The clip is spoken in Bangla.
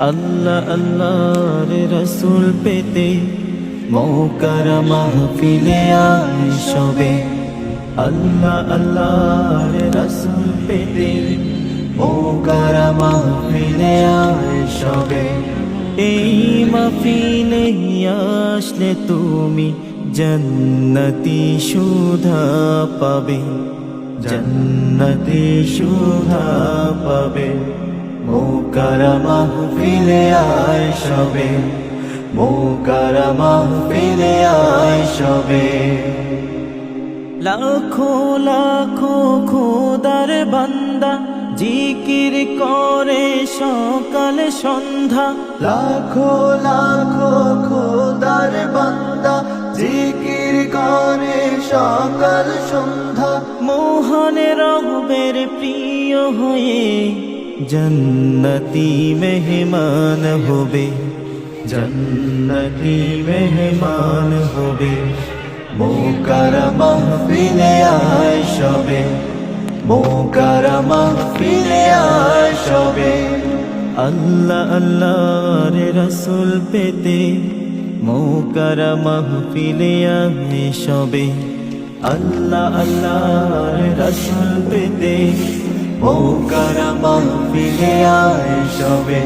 আল্লাহ আল্লাহর রসুল পেতে মৌকার মাহফিলে আয় আল্লাহ আল্লাহর রসুল পেতে মৌকার মাহফিলে আয় সবে। এই মাহফিলে আসলে তুমি জন্নতি সুধা পাবে। জন্নতি সুধা পাবে। মোকার মাহফিলে আয় সবে মাহফিলে আয় লাখো লাখো খোদার বান্দা জিকির করে সকাল সন্ধ্যা। লাখো লাখো খোদার বান্দা জিকির করে সকাল সন্ধ্যা। মোহন রবের প্রিয় হয়ে জন্নতি মেহমান হবে জন্নতি মেহমান হবে মোকার মাহফিলে আয় সবে মোকার মাহফিলে আয় সবে আল্লাহ আল্লাহর রসুল পেতে মোকার মাহফিলে আয় সবে আল্লাহ আল্লাহর রসুল পেতে মোকার মাহফিলে আয় সবে।